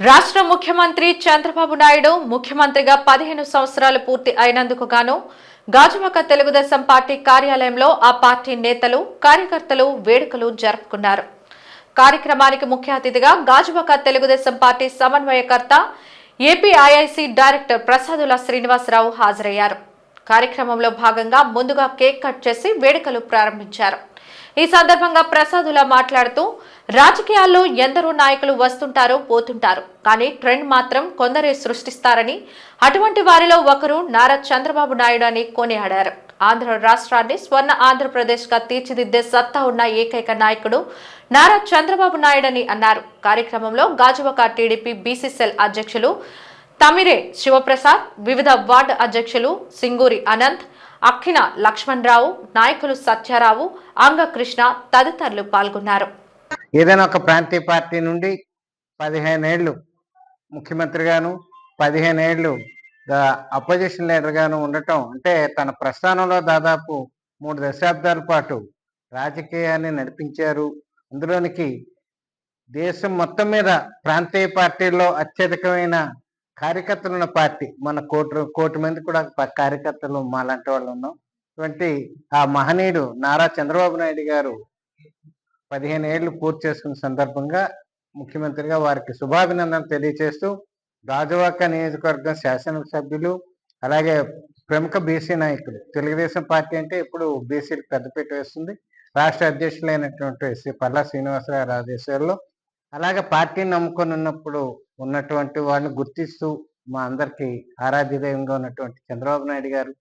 రాష్ట్ర ముఖ్యమంత్రి చంద్రబాబు నాయుడు ముఖ్యమంత్రిగా పదిహేను సంవత్సరాలు పూర్తి అయినందుకు గాను గాజువాక తెలుగుదేశం పార్టీ కార్యాలయంలో ఆ పార్టీ నేతలు కార్యకర్తలు వేడుకలు జరుపుకున్నారు. కార్యక్రమానికి ముఖ్య అతిథిగా గాజువాక తెలుగుదేశం పార్టీ సమన్వయకర్త ఏపీఐఐసి డైరెక్టర్ ప్రసాదుల శ్రీనివాసరావు హాజరయ్యారు. కార్యక్రమంలో భాగంగా ముందుగా కేక్ కట్ చేసి వేడుకలు ప్రారంభించారు. ఈ సందర్భంగా ప్రసాదుల మాట్లాడుతూ రాజకీయాల్లో ఎందరో నాయకులు వస్తుంటారో పోతుంటారు కానీ ట్రెండ్ మాత్రం కొందరే సృష్టిస్తారని అటువంటి వారిలో ఒకరు నారా చంద్రబాబు నాయుడు అని కొనియాడారు. ఆంధ్ర రాష్ట్రాన్ని స్వర్ణ ఆంధ్రప్రదేశ్గా తీర్చిదిద్దే సత్తా ఉన్న ఏకైక నాయకుడు నారా చంద్రబాబు నాయుడని అన్నారు. కార్యక్రమంలో గాజువక టీడీపీ బీసీసీఎల్ అధ్యక్షులు తమిరే శివప్రసాద్ వివిధ వార్డు అధ్యక్షులు సింగూరి అనంత్ అక్కిన లక్ష్మణరావు నాయకులు సత్యారావు అంగకృష్ణ తదితరులు పాల్గొన్నారు. ఏదైనా ఒక ప్రాంతీయ పార్టీ నుండి పదిహేనేళ్ళు ముఖ్యమంత్రిగాను పదిహేనేళ్ళు అపోజిషన్ లీడర్గాను ఉండటం అంటే తన ప్రస్థానంలో దాదాపు మూడు దశాబ్దాల పాటు రాజకీయాన్ని నడిపించారు. అందులోనికి దేశం మొత్తం మీద ప్రాంతీయ పార్టీల్లో అత్యధికమైన కార్యకర్తలు ఉన్న పార్టీ మన కోటి కోటి మంది కూడా కార్యకర్తలు మాలాంటి వాళ్ళు ఉన్నాం ఇటువంటి ఆ మహనీయుడు నారా చంద్రబాబు నాయుడు గారు పదిహేను ఏళ్ళు పూర్తి చేసుకున్న సందర్భంగా ముఖ్యమంత్రిగా వారికి శుభాభినందనలు తెలియజేస్తూ రాజవాక నియోజకవర్గం శాసనసభ్యులు అలాగే ప్రముఖ బీసీ నాయకులు. తెలుగుదేశం పార్టీ అంటే ఇప్పుడు బీసీలు పెద్దపీట వేస్తుంది. రాష్ట్ర అధ్యక్షులైనటువంటి శ్రీ పల్లా శ్రీనివాసరావు ఆదేశాల్లో. అలాగే పార్టీని నమ్ముకొని ఉన్నప్పుడు ఉన్నటువంటి వాళ్ళని గుర్తిస్తూ మా అందరికీ ఆరాధ్య దైవంగా ఉన్నటువంటి చంద్రబాబు నాయుడు గారు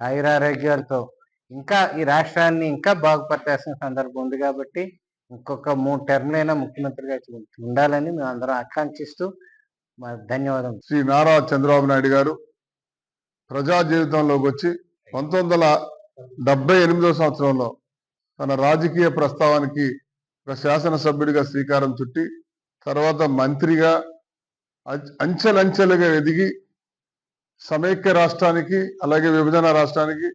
ఆయురారోగ్యాలతో ఇంకా ఈ రాష్ట్రాన్ని ఇంకా బాగుపరచాల్సిన సందర్భం ఉంది కాబట్టి ఇంకొక మూడు టర్మ్లైనా ముఖ్యమంత్రిగా ఉండాలని మేము అందరం ఆకాంక్షిస్తూ మా ధన్యవాదం శ్రీ నారా చంద్రబాబు నాయుడు గారు ప్రజా జీవితంలోకి వచ్చి పంతొమ్మిది వందల డెబ్బై ఎనిమిదో సంవత్సరంలో తన రాజకీయ ప్రస్తావానికి ఒక శాసనసభ్యుడిగా శ్రీకారం చుట్టి తర్వాత మంత్రిగా అంచెలంచెలుగా ఎదిగి సమైక్య రాష్ట్రానికి అలాగే విభజన రాష్ట్రానికి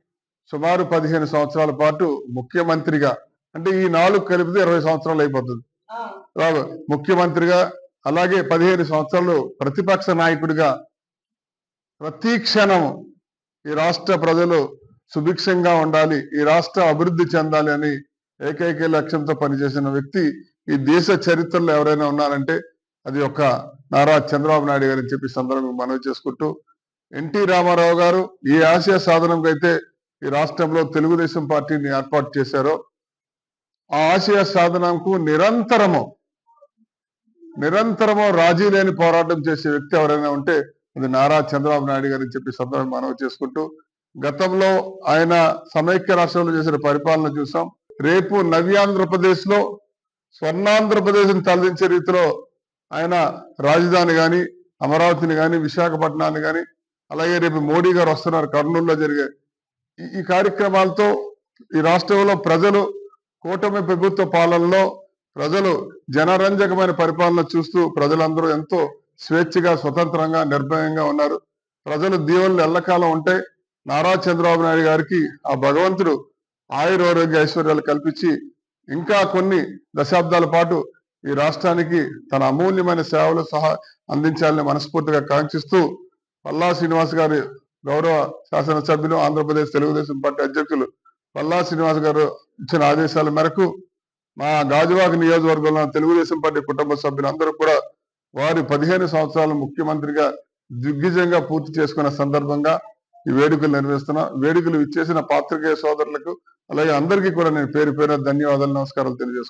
సుమారు పదిహేను సంవత్సరాల పాటు ముఖ్యమంత్రిగా అంటే ఈ నాలుగు కలిపితే ఇరవై సంవత్సరాలు అయిపోతుంది. ముఖ్యమంత్రిగా అలాగే పదిహేను సంవత్సరాలు ప్రతిపక్ష నాయకుడిగా ప్రతి క్షణం ఈ రాష్ట్ర ప్రజలు సుభిక్షంగా ఉండాలి ఈ రాష్ట్ర అభివృద్ధి చెందాలి అని ఏకైక లక్ష్యంతో పనిచేసిన వ్యక్తి ఈ దేశ చరిత్రలో ఎవరైనా ఉన్నారంటే అది ఒక నారా చంద్రబాబు నాయుడు గారు అని చెప్పి సందర్భంగా మనవి చేసుకుంటూ ఎన్టీ రామారావు గారు ఈ ఆశయ సాధనంకైతే ఈ రాష్ట్రంలో తెలుగుదేశం పార్టీని ఏర్పాటు చేశారో ఆ ఆశయ సాధనకు నిరంతరము నిరంతరము రాజీ లేని పోరాటం చేసే వ్యక్తి ఎవరైనా ఉంటే అది నారా చంద్రబాబు నాయుడు గారు అని చెప్పి సందర్భం మనవి చేసుకుంటూ గతంలో ఆయన సమైక్య రాష్ట్రంలో చేసిన పరిపాలన చూసాం. రేపు నవ్యాంధ్రప్రదేశ్లో స్వర్ణాంధ్రప్రదేశ్ తలదించే రీతిలో ఆయన రాజధాని కానీ అమరావతిని కానీ విశాఖపట్నాన్ని కానీ అలాగే రేపు మోడీ గారు వస్తున్నారు కర్నూలులో జరిగే ఈ- ఈ కార్యక్రమాలతో ఈ రాష్ట్రంలో ప్రజలు కూటమి ప్రభుత్వ పాలనలో ప్రజలు జనరంజకమైన పరిపాలన చూస్తూ ప్రజలందరూ ఎంతో స్వేచ్ఛగా స్వతంత్రంగా నిర్భయంగా ఉన్నారు. ప్రజలు దీవెనలు ఎల్లకాలం ఉంటే నారా చంద్రబాబు నాయుడు గారికి ఆ భగవంతుడు ఆయురారోగ్య ఐశ్వర్యాలు కల్పించి ఇంకా కొన్ని దశాబ్దాల పాటు ఈ రాష్ట్రానికి తన అమూల్యమైన సేవలు సహా అందించాలని మనస్ఫూర్తిగా కాంక్షిస్తూ పల్లా శ్రీనివాస్ గారి గౌరవ శాసనసభ్యులు ఆంధ్రప్రదేశ్ తెలుగుదేశం పార్టీ అధ్యక్షులు పల్లా శ్రీనివాస్ గారు ఇచ్చిన ఆదేశాల మేరకు మా గాజువాక నియోజకవర్గంలో తెలుగుదేశం పార్టీ కుటుంబ సభ్యులందరూ కూడా వారి పదిహేను సంవత్సరాలు ముఖ్యమంత్రిగా దిగ్విజయంగా పూర్తి చేసుకున్న సందర్భంగా ఈ వేడుకలు నిర్వహిస్తున్నాం. వేడుకలు ఇచ్చేసిన పాత్రికేయ సోదరులకు అలాగే అందరికీ కూడా నేను పేరు పేరు ధన్యవాదాలు నమస్కారాలు తెలియజేసుకున్నాను